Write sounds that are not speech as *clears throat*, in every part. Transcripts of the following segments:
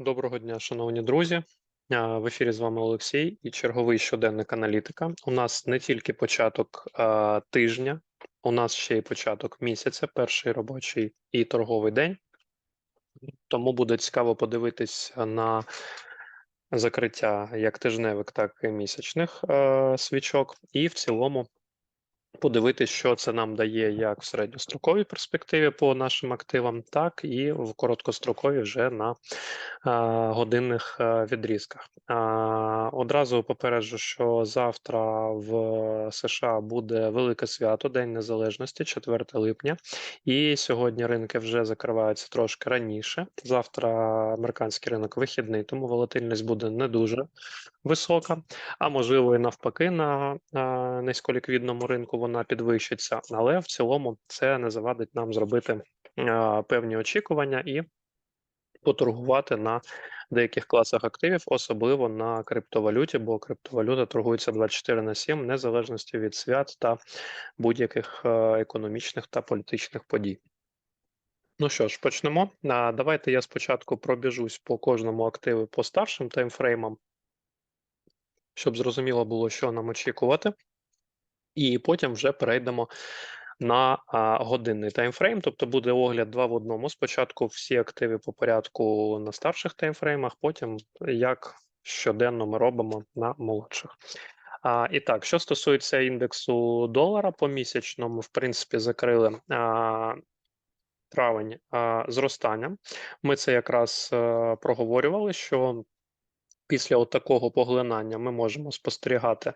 Доброго дня, шановні друзі. В ефірі з вами Олексій і черговий щоденник аналітика. У нас не тільки початок а, тижня, у нас ще й початок місяця, перший робочий і торговий день. Тому буде цікаво подивитись на закриття як тижневих, так і місячних е, свічок, і в цілому подивитись, що це нам дає як в середньостроковій перспективі по нашим активам, так і в короткостроковій вже на годинних а, відрізках. Одразу попереджу, що завтра в США буде велике свято, День Незалежності, 4 липня, і сьогодні ринки вже закриваються трошки раніше. Завтра американський ринок вихідний, тому волатильність буде не дуже висока, а можливо і навпаки на низьколіквідному ринку вона підвищиться, але в цілому це не завадить нам зробити певні очікування і поторгувати на деяких класах активів, особливо на криптовалюті, бо криптовалюта торгується 24 на 7, в незалежності від свят та будь-яких е, економічних та політичних подій. Ну що ж, почнемо. Давайте я спочатку пробіжусь по кожному активу по старшим таймфреймам, щоб зрозуміло було, що нам очікувати, і потім вже перейдемо на а, годинний таймфрейм, тобто буде огляд два в одному. Спочатку всі активи по порядку на старших таймфреймах, потім як щоденно ми робимо на молодших. А, І так, що стосується індексу долара по місячному, в принципі, закрили а, травень а, зростанням. Ми це якраз а, проговорювали, що Після такого поглинання ми можемо спостерігати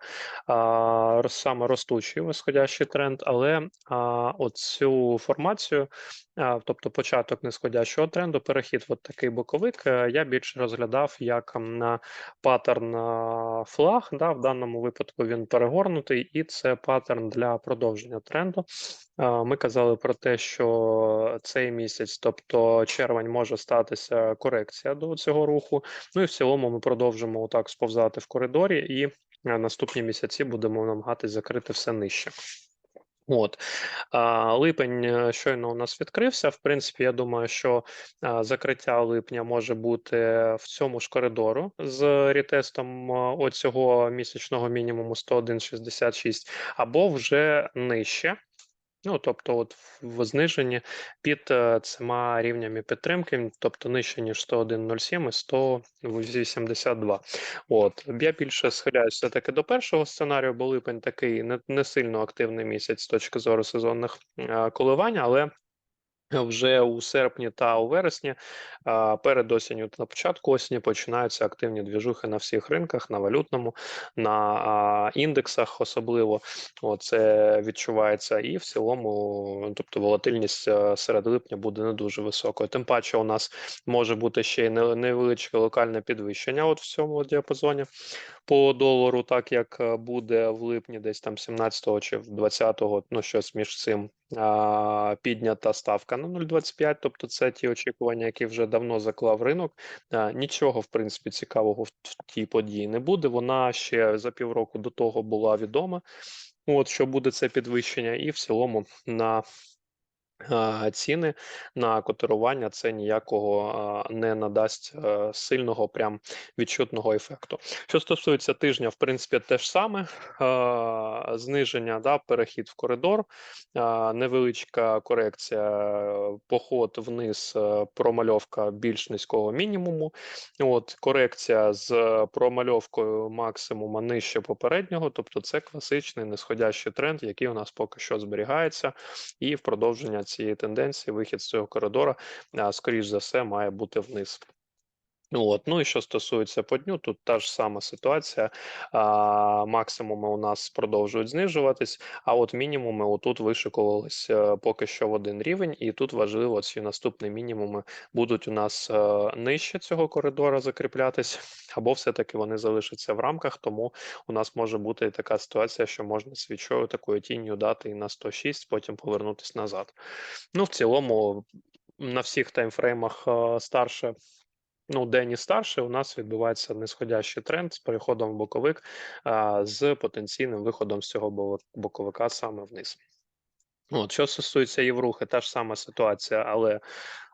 а, саме ростучий висходящий тренд, але а, оцю формацію, а, тобто початок нисходящого тренду, перехід от такий боковик, е, я більше розглядав як на паттерн флаг. Да, В даному випадку він перегорнутий, і це паттерн для продовження тренду. Ми казали про те, що цей місяць, тобто червень, може статися корекція до цього руху. Ну і в цілому ми продовжимо отак сповзати в коридорі, і е, наступні місяці будемо намагатись закрити все нижче. От липень е, щойно у нас відкрився. В принципі, я думаю, що закриття липня може бути в цьому ж коридору з рітестом оцього місячного мінімуму 101,66 або вже нижче. Ну, тобто, от в зниженні під цима цими рівнями підтримки, тобто нижче ніж 101.07 і 182. От я більше схиляюся таки до першого сценарію, бо липень такий не, не сильно активний місяць з точки зору сезонних е, коливань, але вже у серпні та у вересні, перед осінню та на початку осені починаються активні двіжухи на всіх ринках, на валютному, на індексах, особливо це відчувається, і в цілому, тобто волатильність серед липня буде не дуже високою. Тим паче, у нас може бути ще й невеличке локальне підвищення. От в цьому діапазоні по долару, так як е, буде в липні, десь там 17-го чи 20-го, ну щось між цим піднята ставка на 0,25, тобто це ті очікування, які вже давно заклав ринок. Нічого в принципі цікавого в тій події не буде. Вона ще за півроку до того була відома. От що буде це підвищення, і в цілому на ціни на котирування це ніякого не надасть е, сильного, прям відчутного ефекту. Що стосується тижня, в принципі, те ж саме зниження, да, перехід в коридор, невеличка корекція, поход вниз, е, промальовка більш низького мінімуму. От корекція з промальовкою максимума нижче попереднього, тобто це класичний нисходящий тренд, який у нас поки що зберігається, і в продовження цієї тенденції вихід з цього коридора, скоріш за все, має бути вниз. От, ну і що стосується по дню, тут та ж сама ситуація. А, Максимуми у нас продовжують знижуватись, а от мінімуми отут вишикувалися поки що в один рівень, і тут важливо ці наступні мінімуми будуть у нас а, нижче цього коридора закріплятись, *laughs* або все-таки вони залишаться в рамках. Тому у нас може бути така ситуація, що можна свічою такою тінню дати і на 106, потім повернутися назад. Ну, в цілому, на всіх таймфреймах старше. Ну, день і старше у нас відбувається нисходящий тренд з переходом в боковик з потенційним виходом з цього боковика саме вниз. От, Що стосується Єврухи, та ж сама ситуація, але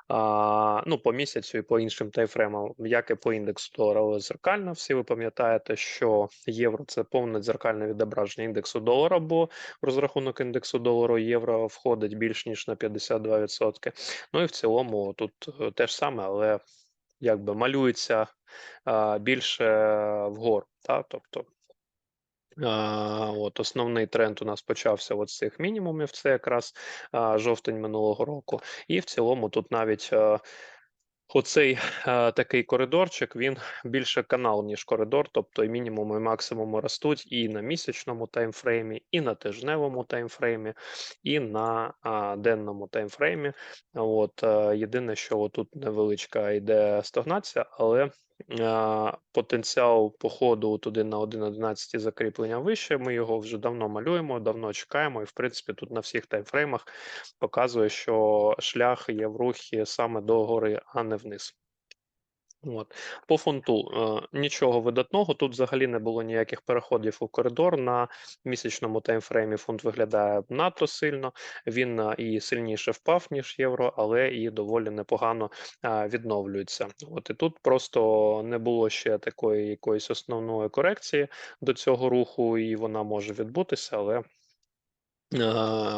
а, ну, по місяцю і по іншим таймфреймам, як і по індексу долара зеркально. Всі ви пам'ятаєте, що євро це повне дзеркальне відображення індексу долара, бо в розрахунок індексу долару євро входить більш ніж на 52%. Ну і в цілому тут е, те ж саме, але якби малюється більше вгору. Та? Тобто От Основний тренд у нас почався от з цих мінімумів, це якраз жовтень минулого року. І в цілому тут навіть а, оцей е, такий коридорчик, він більше канал, ніж коридор, тобто і мінімум і максимум ростуть і на місячному таймфреймі, і на тижневому таймфреймі, і на е, денному таймфреймі. От е, Єдине, що тут невеличка йде стагнація, але потенціал походу туди на 1.11 закріплення вище. Ми його вже давно малюємо, давно чекаємо, і в принципі тут на всіх таймфреймах показує, що шлях є в рухі саме до гори, а не вниз. От. По фунту е, нічого видатного. Тут взагалі не було ніяких переходів у коридор. На місячному таймфреймі фунт виглядає надто сильно. Він е, і сильніше впав, ніж євро, але і доволі непогано е, відновлюється. От і тут просто не було ще такої якоїсь основної корекції до цього руху, і вона може відбутися, але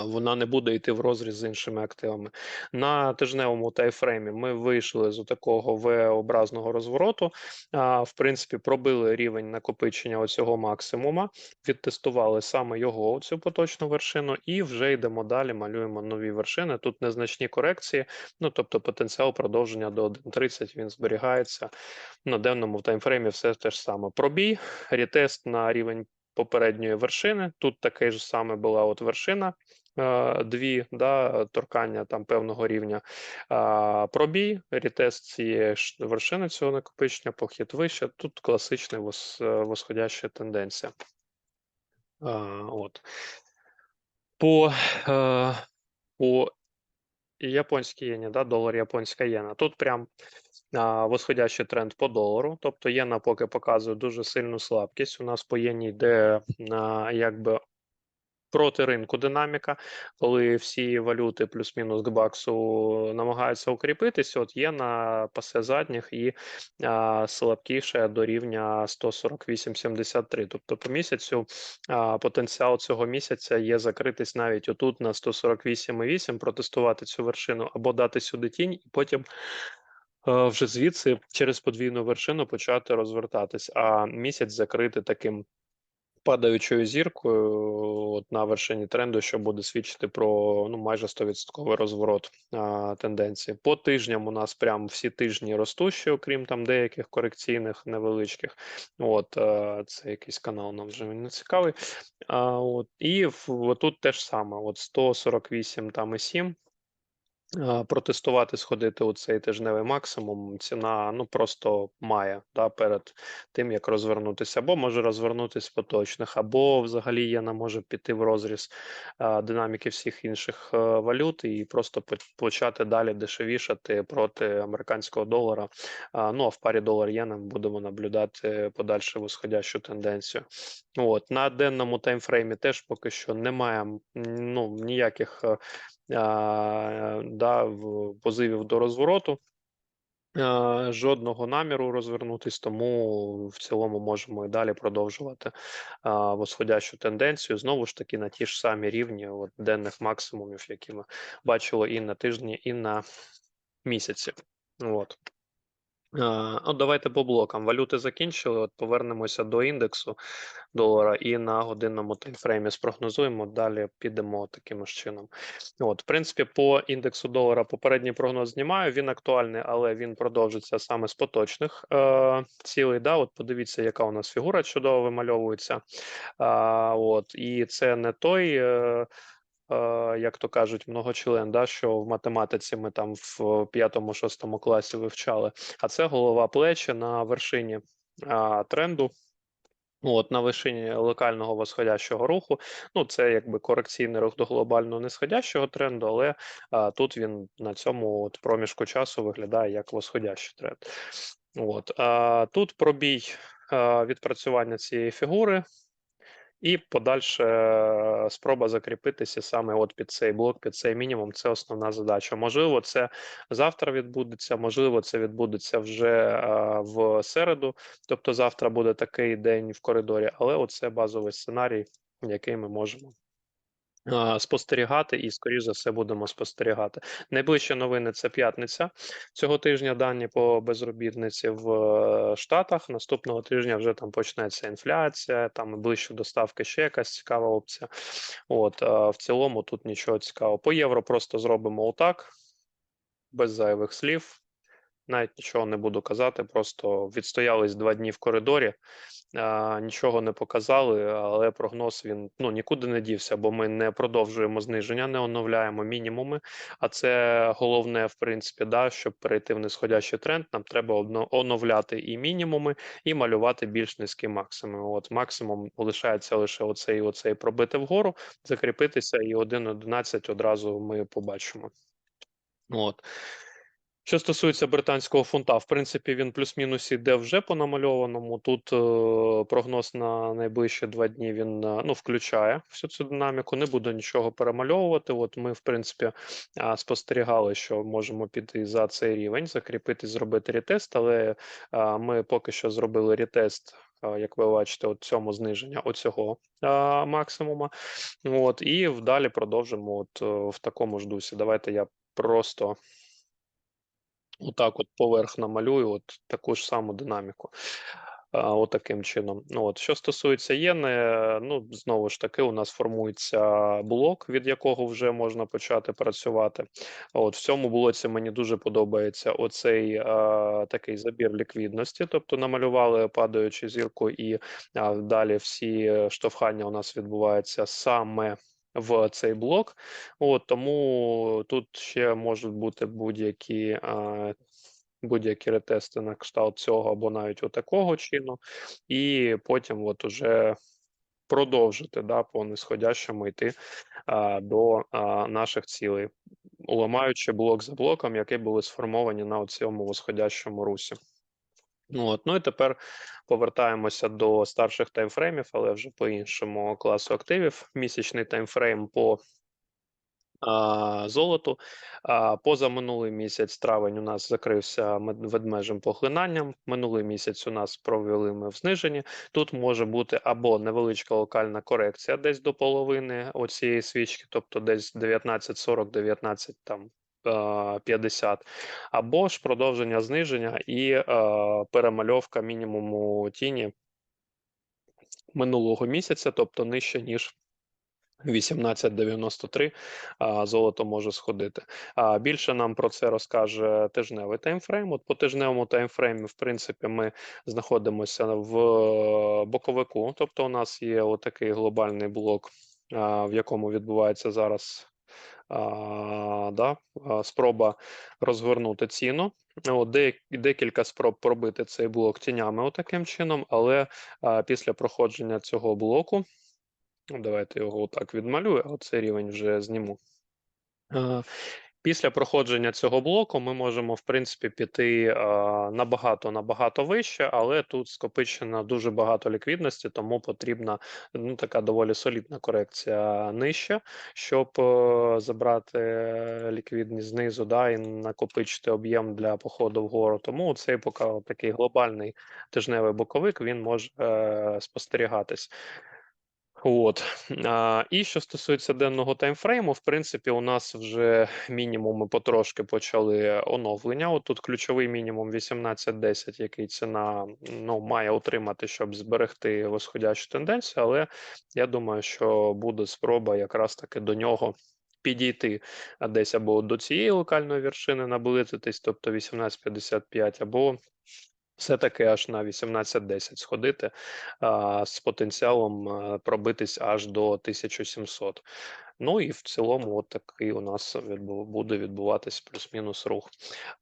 вона не буде йти в розріз з іншими активами. На тижневому тайфреймі ми вийшли з такого V-образного розвороту. В принципі, пробили рівень накопичення оцього максимума, відтестували саме його цю поточну вершину, і вже йдемо далі. Малюємо нові вершини. Тут незначні корекції, ну тобто потенціал продовження до 1.30 він зберігається. На денному таймфреймі все те ж саме. Пробій, рітест на рівень попередньої вершини. Тут таке ж саме була от вершина. Е, дві да, торкання там певного рівня пробій, рітест цієї вершини цього накопичення, похід вище. Тут класична вос, восходяща тенденція. От. По е, по японській єні, да, долар японська єна. Тут прям а, восходящий тренд по долару. Тобто єна поки показує дуже сильну слабкість. У нас по єні йде якби проти ринку динаміка, коли всі валюти плюс-мінус к баксу намагаються укріпитися. От є на пасе задніх і слабкіше до рівня 148,73. Тобто по місяцю потенціал цього місяця є закритись навіть отут на 148,8, протестувати цю вершину або дати сюди тінь, і потім. Вже звідси через подвійну вершину почати розвертатись, а місяць закрити таким падаючою зіркою от на вершині тренду, що буде свідчити про ну майже 100% розворот а, тенденції. По тижням у нас прям всі тижні ростущі, окрім там деяких корекційних невеличких. От а, це якийсь канал нам вже не цікавий. А, от, І в, тут теж саме: от 148 там і 7 Протестувати, сходити у цей тижневий максимум, ціна ну просто має да, перед тим, як розвернутися, або може розвернутися з поточних, або взагалі єна може піти в розріз а, динаміки всіх інших а, валют і просто почати далі дешевішати проти американського долара. А, ну а в парі долар єна будемо наблюдати подальшу восходящу тенденцію. От на денному таймфреймі теж поки що немає ну ніяких да, в позивів до розвороту. Жодного наміру розвернутись, тому в цілому можемо і далі продовжувати а, восходящу тенденцію. Знову ж таки, на ті ж самі рівні от, денних максимумів, які ми бачили і на тижні, і на місяці. От. От давайте по блокам. Валюти закінчили. От повернемося до індексу долара і на годинному таймфреймі спрогнозуємо. Далі підемо таким ж чином. От, в принципі, по індексу долара попередній прогноз знімаю. Він актуальний, але він продовжиться саме з поточних е, цілей. Да, от подивіться, яка у нас фігура чудово вимальовується. Е, от, і це не той. Е, як то кажуть, многочлен, да, що в математиці ми там в п'ятому-шостому класі вивчали. А це голова плечі на вершині а, тренду. От на вершині локального восходящого руху, ну це якби корекційний рух до глобального нисходящого тренду, але а, тут він на цьому от проміжку часу виглядає як восходящий тренд. От а, тут пробій а, відпрацювання цієї фігури І подальше е, спроба закріпитися саме от під цей блок, під цей мінімум. Це основна задача. Можливо, це завтра відбудеться, можливо, це відбудеться вже е, в середу. Тобто, завтра буде такий день в коридорі, але оце базовий сценарій, який ми можемо. Спостерігати і, скоріш за все, будемо спостерігати. Найближчі новини це п'ятниця цього тижня. Дані по безробітниці в е, Штатах. Наступного тижня вже там почнеться інфляція, там ближче до ставки ще якась цікава опція. От в цілому тут нічого цікавого. По євро просто зробимо отак, без зайвих слів. Навіть нічого не буду казати, просто відстоялись два дні в коридорі, а, нічого не показали, але прогноз він ну нікуди не дівся, бо ми не продовжуємо зниження, не оновляємо мінімуми. А це головне, в принципі, да, щоб перейти в нисходящий тренд. Нам треба оновляти і мінімуми, і малювати більш низькі максимуми. От максимум лишається лише оцей, оцей пробити вгору, закріпитися, і 1.11 одразу ми побачимо. От. Що стосується британського фунта, в принципі, він плюс-мінус іде вже по намальованому. Тут е, прогноз на найближчі два дні він е, ну, включає всю цю динаміку. Не буду нічого перемальовувати. От ми, в принципі, а, спостерігали, що можемо піти за цей рівень, закріпити, зробити ретест, але а, ми поки що зробили ретест. Як ви бачите, от цьому зниження оцього а, максимума. От, і вдалі продовжимо от, е, в такому ж дусі. Давайте я просто Отак, от поверх намалюю, от таку ж саму динаміку. От таким чином. Ну, от. Що стосується єни, ну знову ж таки, у нас формується блок, від якого вже можна почати працювати. От в цьому блоці мені дуже подобається оцей а, такий забір ліквідності, тобто намалювали падаючу зірку, і а, далі всі штовхання у нас відбуваються саме в цей блок. От тому тут ще можуть бути будь-які будь-які ретести на кшталт цього або навіть отакого чину, і потім от уже продовжити да, по нисходящому йти а, до а, наших цілей, ламаючи блок за блоком, які були сформовані на цьому восходящому русі. Ну, от, ну і тепер повертаємося до старших таймфреймів, але вже по іншому класу активів. Місячний таймфрейм по а, золоту. А, позаминулий місяць травень у нас закрився ведмежим поглинанням. Минулий місяць у нас провели ми в зниженні. Тут може бути або невеличка локальна корекція десь до половини оцієї свічки, тобто десь 19,40, 19 там. Е, 50, або ж продовження зниження і е, перемальовка мінімуму тіні минулого місяця, тобто нижче ніж 1893 золото може сходити. Більше нам про це розкаже тижневий таймфрейм. От по тижневому таймфреймі, в принципі, ми знаходимося в боковику, тобто у нас є отакий глобальний блок, в якому відбувається зараз. Да, спроба розгорнути ціну. От, декілька спроб пробити цей блок тінями отаким чином, але після проходження цього блоку давайте його отак відмалюю, а цей рівень вже зніму. Після проходження цього блоку ми можемо, в принципі, піти набагато набагато вище, але тут скопичено дуже багато ліквідності, тому потрібна ну, така доволі солідна корекція нижче, щоб е, забрати ліквідність знизу да, і накопичити об'єм для походу вгору. Тому цей поки такий глобальний тижневий боковик він може е, спостерігатись. От і що стосується денного таймфрейму, в принципі, у нас вже мінімуми потрошки почали оновлення. От тут ключовий мінімум 18.10, який ціна ну має отримати, щоб зберегти восходящу тенденцію. Але я думаю, що буде спроба якраз таки до нього. Підійти десь або до цієї локальної вершини наблизитись, тобто 18.55, або все-таки аж на 18-10 сходити а, з потенціалом пробитись аж до 1700. Ну і в цілому, от такий у нас відбу- буде відбуватись плюс-мінус рух.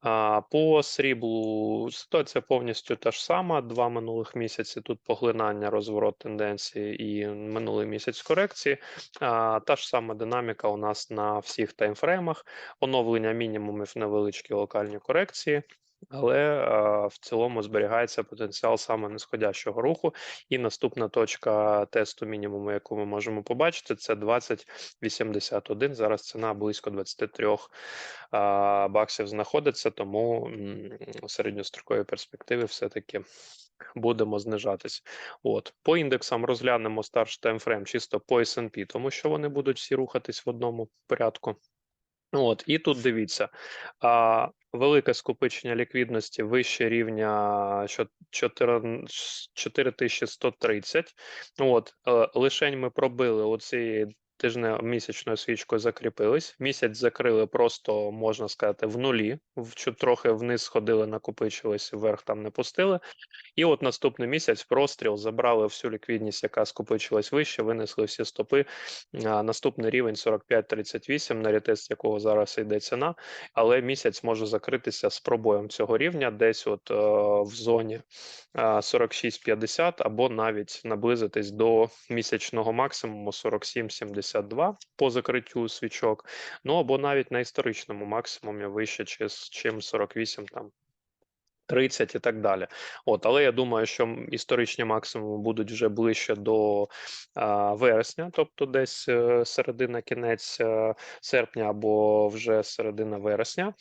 А, По сріблу ситуація повністю та ж сама. Два минулих місяці тут поглинання, розворот тенденції і минулий місяць корекції. А, Та ж сама динаміка у нас на всіх таймфреймах, оновлення мінімумів невеличкі локальні корекції. Але в цілому зберігається потенціал саме нисходящого руху. І наступна точка тесту мінімуму, яку ми можемо побачити, це 2081. Зараз ціна близько 23 а, баксів знаходиться, тому в середньостроковій перспективі все-таки будемо знижатись. От по індексам розглянемо старший таймфрейм чисто по S&P, тому що вони будуть всі рухатись в одному порядку. От, і тут дивіться, а, велике скопичення ліквідності вище рівня 4130. От, е, лишень ми пробили оцієї тижне місячною свічкою закріпились. Місяць закрили просто, можна сказати, в нулі, трохи вниз сходили, накопичились, вверх там не пустили. І от наступний місяць простріл забрали всю ліквідність, яка скопичилась вище, винесли всі стопи. А, наступний рівень 45-38, на ретест якого зараз йде ціна, але місяць може закритися з пробоєм цього рівня, десь от е, в зоні е, 46-50, або навіть наблизитись до місячного максимуму 47-72 по закриттю свічок, ну або навіть на історичному максимумі вище, чи- чим 48 там 30 і так далі. От, але я думаю, що історичні максимуми будуть вже ближче до а, вересня, тобто десь е, середина, кінець е, серпня або вже середина вересня.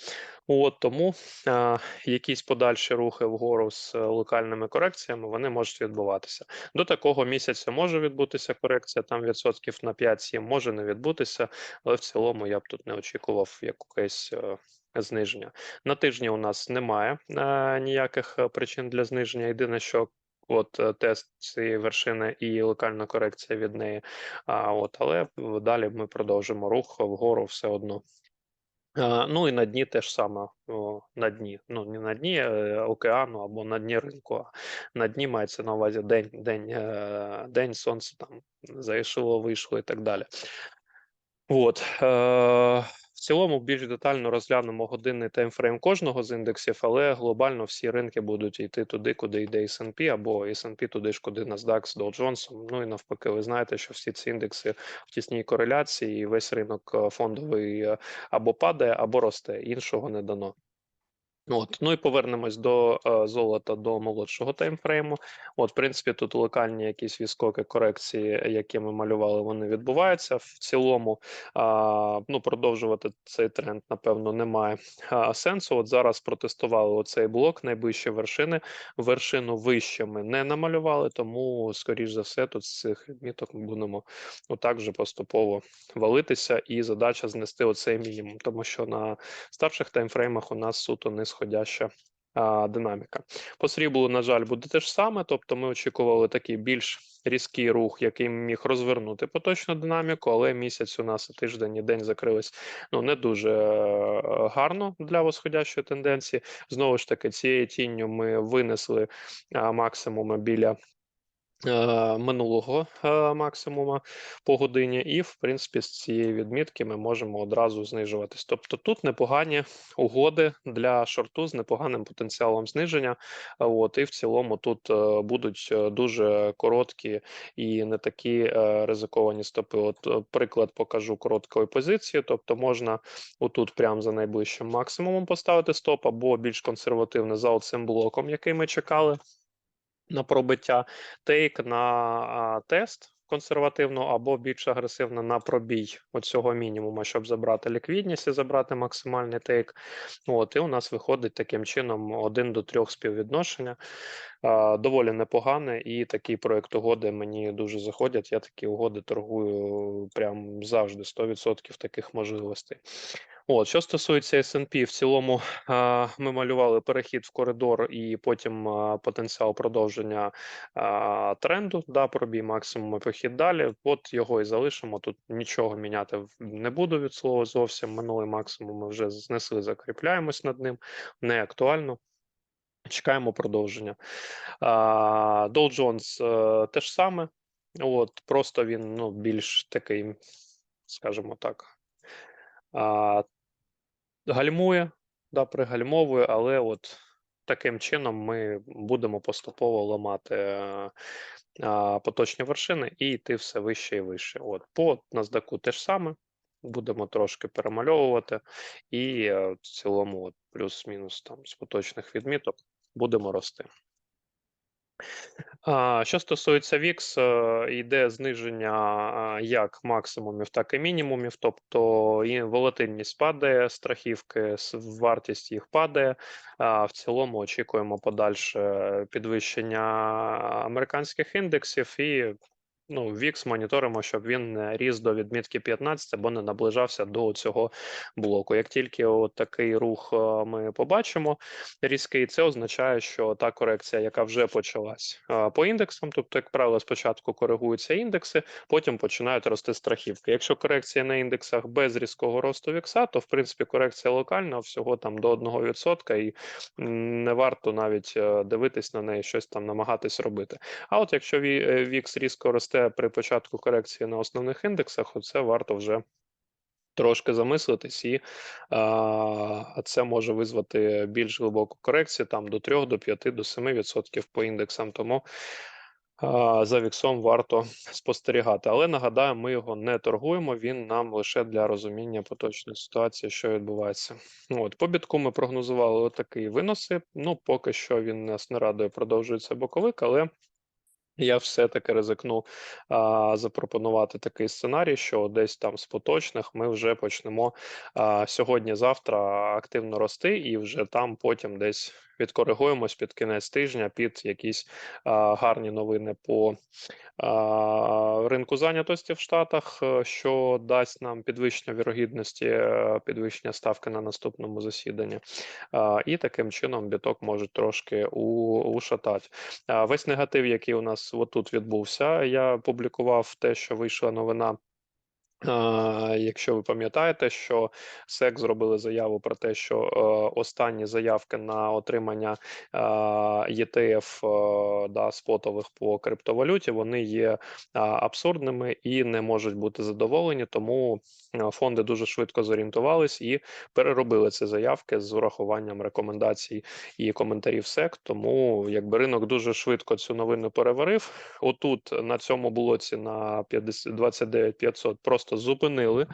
От тому а, якісь подальші рухи вгору з е, локальними корекціями вони можуть відбуватися. До такого місяця може відбутися корекція, там відсотків на 5-7 може не відбутися, але в цілому я б тут не очікував якесь е, зниження. На тижні у нас немає е, ніяких е, причин для зниження. Єдине, що от е, тест цієї вершини і локальна корекція від неї. А от, але далі ми продовжимо рух вгору все одно. Е, Ну і на дні теж саме на дні. Ну не на дні океану або на дні ринку, а на дні мається на увазі день, день, день сонце там зайшло, вийшло і так далі. От цілому більш детально розглянемо годинний таймфрейм кожного з індексів, але глобально всі ринки будуть йти туди, куди йде S&P, або S&P туди ж, куди NASDAQ з Dow Jones. Ну і навпаки, ви знаєте, що всі ці індекси в тісній кореляції, і весь ринок е, фондовий е, або падає, або росте. Іншого не дано. От, ну і повернемось до е, золота до молодшого таймфрейму. От, в принципі, тут локальні якісь відскоки корекції, які ми малювали, вони відбуваються. В цілому, а, ну, продовжувати цей тренд, напевно, немає а, сенсу. От зараз протестували оцей блок, найближчі вершини. Вершину вище ми не намалювали, тому, скоріш за все, тут з цих відміток ми будемо отак же поступово валитися. І задача знести оцей мінімум, тому що на старших таймфреймах у нас суто нисходяща а, динаміка. По сріблу, на жаль, буде те ж саме, тобто ми очікували такий більш різкий рух, який міг розвернути поточну динаміку, але місяць у нас тиждень і день закрились ну не дуже е, гарно для восходящої тенденції. Знову ж таки, цією тінню ми винесли максимуми біля минулого е, максимума по годині, і в принципі з цієї відмітки ми можемо одразу знижуватись. Тобто тут непогані угоди для шорту з непоганим потенціалом зниження. От і в цілому тут е, будуть е, дуже короткі і не такі е, ризиковані стопи. От е, приклад покажу короткої позиції, тобто можна отут прямо за найближчим максимумом поставити стоп, або більш консервативне за цим блоком, який ми чекали на пробиття, тейк на тест консервативно або більш агресивно на пробій оцього мінімуму, щоб забрати ліквідність і забрати максимальний тейк. От, і у нас виходить таким чином 1 до 3 співвідношення. Доволі непогане, і такі проект угоди мені дуже заходять. Я такі угоди торгую прям завжди 100% таких можливостей. От, що стосується S&P, в цілому ми малювали перехід в коридор і потім потенціал продовження тренду, да, пробій максимум і похід далі. От його і залишимо. Тут нічого міняти не буду від слова зовсім. Минулий максимум ми вже знесли, закріпляємось над ним. Не актуально. Чекаємо продовження. Dow Jones е, те ж саме. От, просто він ну, більш такий скажімо так, гальмує, да, пригальмовує, але от таким чином ми будемо поступово ламати е, а, поточні вершини і йти все вище і вище. От по NASDAQ те ж саме. Будемо трошки перемальовувати, і е, в цілому, плюс-мінус там з поточних відміток, будемо рости. Що стосується VIX, е, йде зниження як максимумів, так і мінімумів. Тобто і волатильність падає, страхівки, вартість їх падає. В цілому очікуємо подальше підвищення американських індексів і. Ну, VIX моніторимо, щоб він не ріс до відмітки 15 або не наближався до цього блоку. Як тільки от такий рух е, ми побачимо, різкий, це означає, що та корекція, яка вже почалась по індексам, тобто, як правило, спочатку коригуються індекси, потім починають рости страхівки. Якщо корекція на індексах без різкого росту вікса, то в принципі корекція локальна всього там до 1%, і не варто навіть е, дивитись на неї, щось там намагатись робити. А от якщо е, вікс різко росте при початку корекції на основних індексах, оце варто вже трошки замислитись, і а, це може визвати більш глибоку корекцію там до 3, до 5, до 7% по індексам. Тому а, за віксом варто спостерігати. Але нагадаю, ми його не торгуємо. Він нам лише для розуміння поточної ситуації, що відбувається. Ну, От по бітку ми прогнозували отакі виноси. Ну поки що він нас не радує, продовжується боковик, але. Я все-таки ризикну а, запропонувати такий сценарій, що десь там з поточних ми вже почнемо сьогодні-завтра активно рости, і вже там потім десь відкоригуємось під кінець тижня під якісь а, гарні новини по а, ринку зайнятості в Штатах, е, що дасть нам підвищення вірогідності, е, підвищення ставки на наступному засіданні. А, І таким чином біток можуть трошки у- ушатати. А, Весь негатив, який у нас отут відбувся, я публікував те, що вийшла новина. Якщо ви пам'ятаєте, що СЕК зробили заяву про те, що е, останні заявки на отримання е, ETF е, да, спотових по криптовалюті, вони є абсурдними і не можуть бути задоволені, тому е, фонди дуже швидко зорієнтувались і переробили ці заявки з урахуванням рекомендацій і коментарів СЕК. Тому якби ринок дуже швидко цю новину переварив. Отут на цьому блоці на 50 29 500 просто зупинили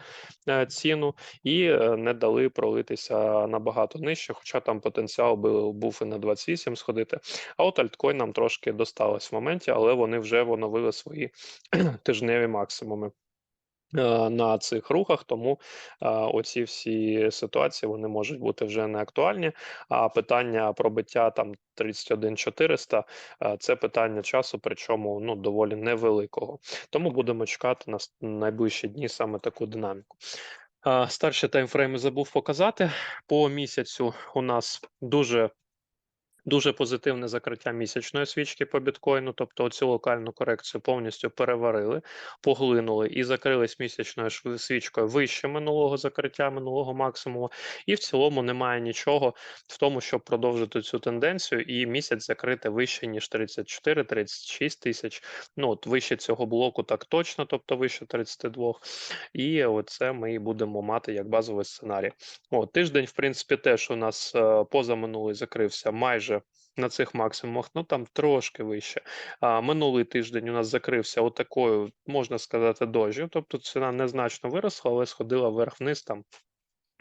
е, ціну і е, не дали пролитися набагато нижче, хоча там потенціал був, і на 28 сходити. А от альткоін нам трошки досталось в моменті, але вони вже оновили свої *clears throat* тижневі максимуми. Е, На цих рухах, тому е, оці всі ситуації вони можуть бути вже не актуальні. А питання пробиття там 31 400 е, це питання часу, причому ну доволі невеликого. Тому будемо чекати на найближчі дні саме таку динаміку. Старші таймфрейми забув показати. По місяцю у нас дуже Дуже позитивне закриття місячної свічки по біткоїну, тобто цю локальну корекцію повністю переварили, поглинули і закрились місячною свічкою вище минулого закриття, минулого максимуму. І в цілому немає нічого в тому, щоб продовжити цю тенденцію, і місяць закрити вище ніж 34-36 тисяч. Ну от вище цього блоку, так точно, тобто вище 32. І оце ми і будемо мати як базовий сценарій. О, тиждень, в принципі, теж у нас е, позаминулий закрився майже на цих максимумах, ну там трошки вище. А минулий тиждень у нас закрився отакою, можна сказати, дожі. Тобто ціна незначно виросла, але сходила вверх-вниз там.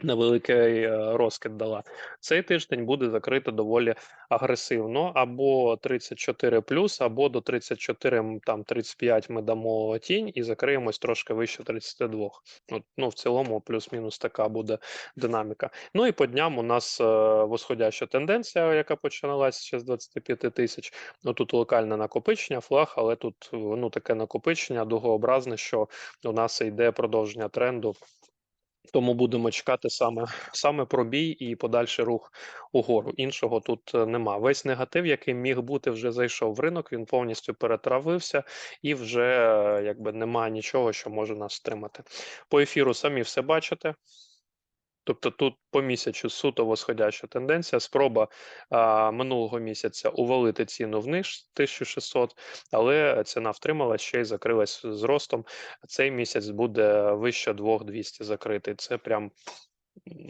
Невеликий е, розкид дала. Цей тиждень буде закрито доволі агресивно, або 34 плюс, або до 34, там 35 ми дамо тінь і закриємось трошки вище 32. От, ну, в цілому, плюс-мінус така буде динаміка. Ну і по дням у нас е, восходяща тенденція, яка починалася ще з 25 тисяч. Ну тут локальне накопичення, флаг, але тут ну таке накопичення дугообразне, що у нас йде продовження тренду. Тому будемо чекати саме саме пробій і подальший рух угору. Іншого тут е, нема. Весь негатив, який міг бути, вже зайшов в ринок. Він повністю перетравився, і вже е, якби немає нічого, що може нас стримати. По ефіру самі все бачите. Тобто тут по місяцю суто восходяща тенденція, спроба а, минулого місяця увалити ціну вниз 1600, але ціна втримала ще й закрилась з ростом. Цей місяць буде вище 2200 закритий. Це прям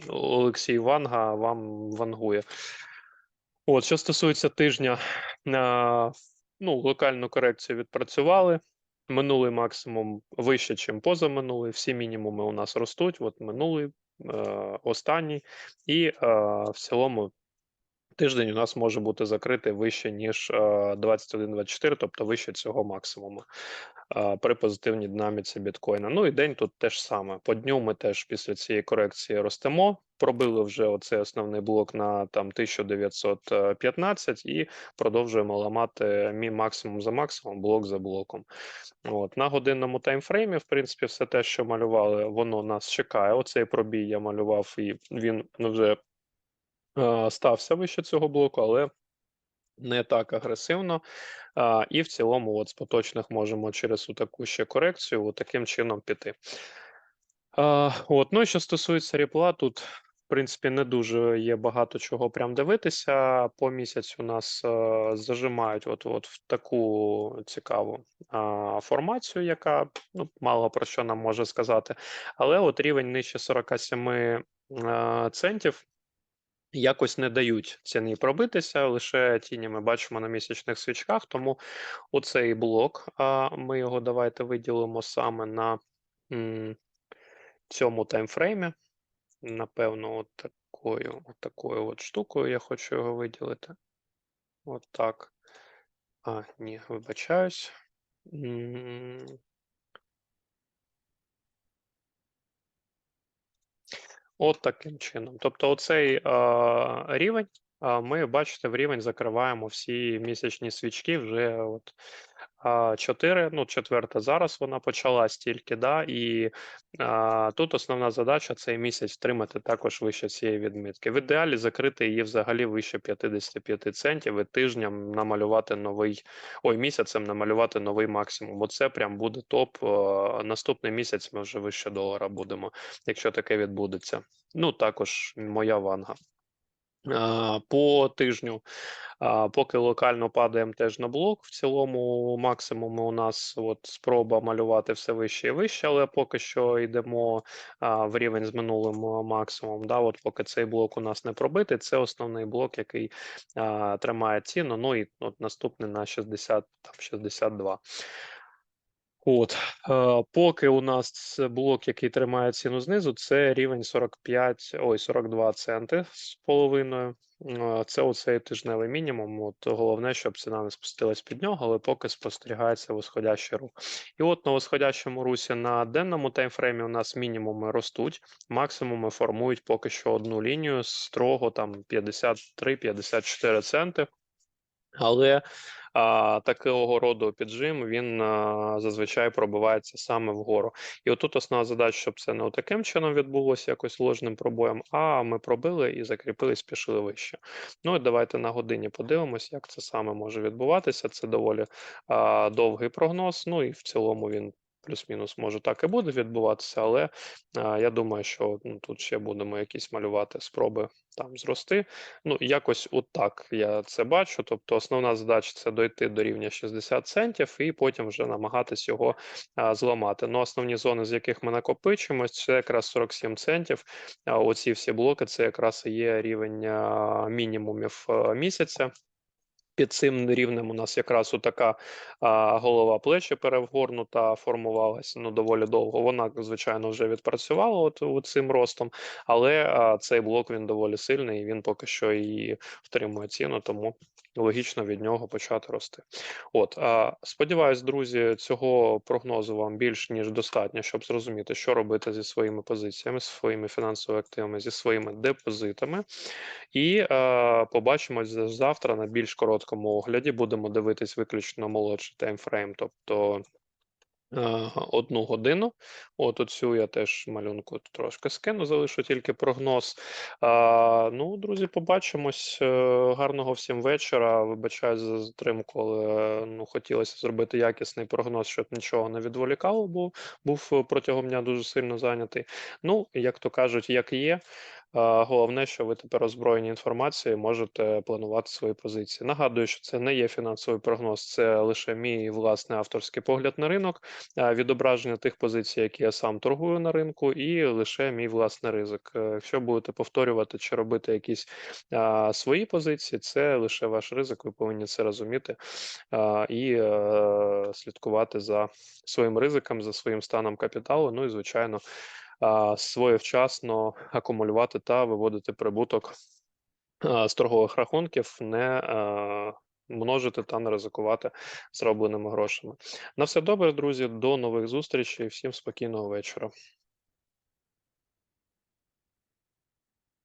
Олексій Ванга вам вангує. От, що стосується тижня, а, ну, локальну корекцію відпрацювали. Минулий максимум вище, ніж позаминулий. Всі мінімуми у нас ростуть. От минулий, е, останній, і е, в цілому тиждень у нас може бути закритий вище, ніж е, 21-24, тобто вище цього максимуму при позитивній динаміці біткоїна. Ну і день тут теж саме. По дню ми теж після цієї корекції ростемо. Пробили вже оцей основний блок на там 1915 і продовжуємо ламати мій максимум за максимум, блок за блоком. От на годинному таймфреймі, в принципі, все те, що малювали, воно нас чекає. Оцей пробій я малював, і він вже стався вище цього блоку, але не так агресивно. І в цілому, от з поточних можемо через таку ще корекцію таким чином піти. От, ну і що стосується ріпла, тут, в принципі, не дуже є багато чого прям дивитися. По місяцю нас е, зажимають от, от в таку цікаву а, формацію, яка ну, мало про що нам може сказати. Але от рівень нижче 47 е, центів якось не дають ціні пробитися, лише тіні ми бачимо на місячних свічках. Тому оцей блок, а ми його давайте виділимо саме на цьому таймфреймі. Напевно, от такою, от такою от штукою я хочу його виділити. От. А, ні, вибачаюсь. От таким чином. Тобто, оцей а, рівень, а, ми бачите, в рівень закриваємо всі місячні свічки вже от 4, ну, четверта зараз вона почалась тільки, да, і а, тут основна задача цей місяць втримати також вище цієї відмітки. В ідеалі закрити її взагалі вище 55 центів і тижням намалювати новий, ой, місяцем намалювати новий максимум. Бо це прям буде топ. Наступний місяць ми вже вище долара будемо, якщо таке відбудеться. Ну, також моя ванга. По тижню, поки локально падаємо теж на блок. В цілому максимум у нас от спроба малювати все вище і вище, але поки що йдемо в рівень з минулим а, максимумом. Да, от поки цей блок у нас не пробитий, це основний блок, який тримає ціну. Ну і от наступний на 60 там 62. От, е, поки у нас блок, який тримає ціну знизу, це рівень 45, ой, 42 центи з половиною. Е, Це оцей тижневий мінімум. От головне, щоб ціна не спустилась під нього, але поки спостерігається восходящий рух. І от на восходящому русі на денному таймфреймі у нас мінімуми ростуть, максимуми формують поки що одну лінію строго там 53-54 центи. Але а, такого роду піджим він а, зазвичай пробивається саме вгору. І отут основна задача, щоб це не таким чином відбулося якось ложним пробоєм, а ми пробили і закріпились, пішли вище. Ну і давайте на годині подивимось, як це саме може відбуватися. Це доволі а, довгий прогноз. Ну і в цілому він. Плюс-мінус може так і буде відбуватися, але а, я думаю, що ну, тут ще будемо якісь малювати спроби там зрости. Ну, якось отак я це бачу. Тобто, основна задача це дойти до рівня 60 центів і потім вже намагатись його а, зламати. Ну, основні зони, з яких ми накопичуємось, це якраз 47 центів. А оці всі блоки це якраз і є рівень мінімумів місяця. Під цим рівнем у нас якраз така голова плечі перевгорнута формувалася ну доволі довго. Вона, звичайно, вже відпрацювала от, от цим ростом, але а, цей блок він доволі сильний і він поки що і втримує ціну, тому логічно від нього почати рости. От сподіваюсь, друзі, цього прогнозу вам більш ніж достатньо, щоб зрозуміти, що робити зі своїми позиціями, зі своїми фінансовими активами, зі своїми депозитами. І е, побачимось завтра на більш короткому огляді. Будемо дивитись виключно молодший таймфрейм, тобто одну годину. От оцю я теж малюнку трошки скину, залишу тільки прогноз. А, ну, друзі, побачимось. Е, Гарного всім вечора. Вибачаю за затримку, але ну, хотілося зробити якісний прогноз, щоб нічого не відволікало, бо був протягом дня дуже сильно зайнятий. Ну, як то кажуть, як є. Головне, що ви тепер озброєні інформацією, можете планувати свої позиції. Нагадую, що це не є фінансовий прогноз, це лише мій власний авторський погляд на ринок, відображення тих позицій, які я сам торгую на ринку, і лише мій власний ризик. Е, Якщо будете повторювати чи робити якісь свої позиції, це лише ваш ризик. Ви повинні це розуміти і е, слідкувати за своїм ризиком, за своїм станом капіталу. Ну і звичайно своєвчасно акумулювати та виводити прибуток з торгових рахунків, не множити та не ризикувати зробленими грошами. На все добре, друзі. До нових зустрічей. Всім спокійного вечора.